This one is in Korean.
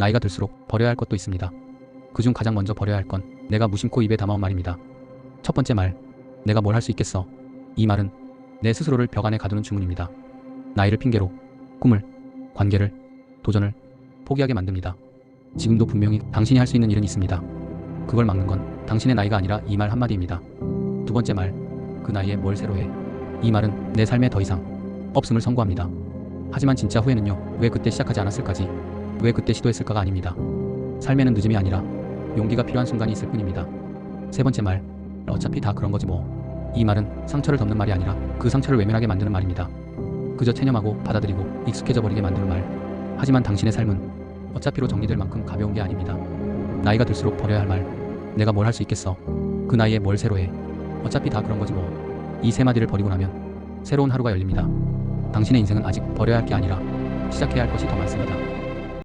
나이가 들수록 버려야 할 것도 있습니다. 그중 가장 먼저 버려야 할 건 내가 무심코 입에 담아온 말입니다. 첫 번째 말, 내가 뭘 할 수 있겠어. 이 말은 내 스스로를 벽 안에 가두는 주문입니다. 나이를 핑계로 꿈을, 관계를, 도전을 포기하게 만듭니다. 지금도 분명히 당신이 할 수 있는 일은 있습니다. 그걸 막는 건 당신의 나이가 아니라 이 말 한마디입니다. 두 번째 말, 그 나이에 뭘 새로 해. 이 말은 내 삶에 더 이상 없음을 선고합니다. 하지만 진짜 후회는요, 왜 그때 시작하지 않았을까지, 왜 그때 시도했을까가 아닙니다. 삶에는 늦음이 아니라 용기가 필요한 순간이 있을 뿐입니다. 세 번째 말, 어차피 다 그런 거지 뭐. 이 말은 상처를 덮는 말이 아니라 그 상처를 외면하게 만드는 말입니다. 그저 체념하고 받아들이고 익숙해져 버리게 만드는 말. 하지만 당신의 삶은 어차피로 정리될 만큼 가벼운 게 아닙니다. 나이가 들수록 버려야 할 말. 내가 뭘 할 수 있겠어. 그 나이에 뭘 새로 해. 어차피 다 그런 거지 뭐. 이 세 마디를 버리고 나면 새로운 하루가 열립니다. 당신의 인생은 아직 버려야 할 게 아니라 시작해야 할 것이 더 많습니다.